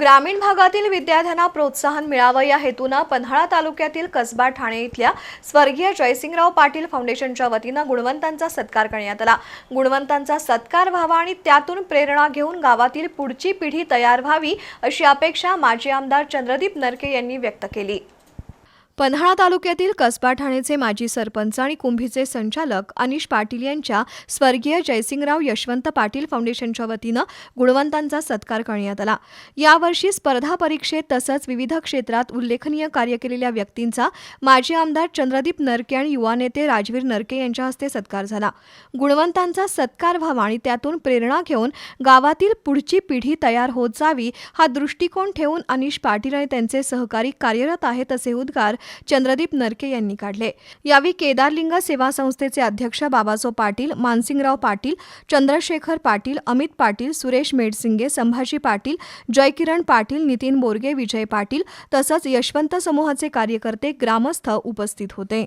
ग्रामीण भागातील विद्यार्थ्यांना प्रोत्साहन मिळावं या हेतूनं पन्हाळा तालुक्यातील कसबा ठाणे इथल्या स्वर्गीय जयसिंगराव पाटील फाउंडेशनच्या वतीनं गुणवंतांचा सत्कार करण्यात आला. गुणवंतांचा सत्कार व्हावा आणि त्यातून प्रेरणा घेऊन गावातील पुढची पिढी तयार व्हावी अशी अपेक्षा माजी आमदार चंद्रदीप नरके यांनी व्यक्त केली. पन्हाळा तालुक्यातील कसबा ठाणेचे माजी सरपंच आणि कुंभीचे संचालक अनिश पाटील यांच्या स्वर्गीय जयसिंगराव यशवंत पाटील फाउंडेशनच्या वतीनं गुणवंतांचा सत्कार करण्यात आला. यावर्षी स्पर्धा परीक्षेत तसंच विविध क्षेत्रात उल्लेखनीय कार्य केलेल्या व्यक्तींचा माजी आमदार चंद्रदीप नरके आणि युवा नेते राजवीर नरके यांच्या हस्ते सत्कार झाला. गुणवंतांचा सत्कार व्हावा आणि त्यातून प्रेरणा घेऊन गावातील पुढची पिढी तयार होत जावी हा दृष्टिकोन ठेवून अनिश पाटील आणि त्यांचे सहकारी कार्यरत आहेत असे उद्गार चंद्रदीप नरके यांनी काढले. यावेळी केदारलिंग सेवा संस्थेचे अध्यक्ष बाबासो पाटील मानसिंगराव पाटील चंद्रशेखर पाटील अमित पाटील सुरेश मेडसिंगे संभाजी पाटील जयकिरण पाटील नितीन बोरगे विजय पाटील तसंच यशवंत समूहाचे कार्यकर्ते ग्रामस्थ उपस्थित होते.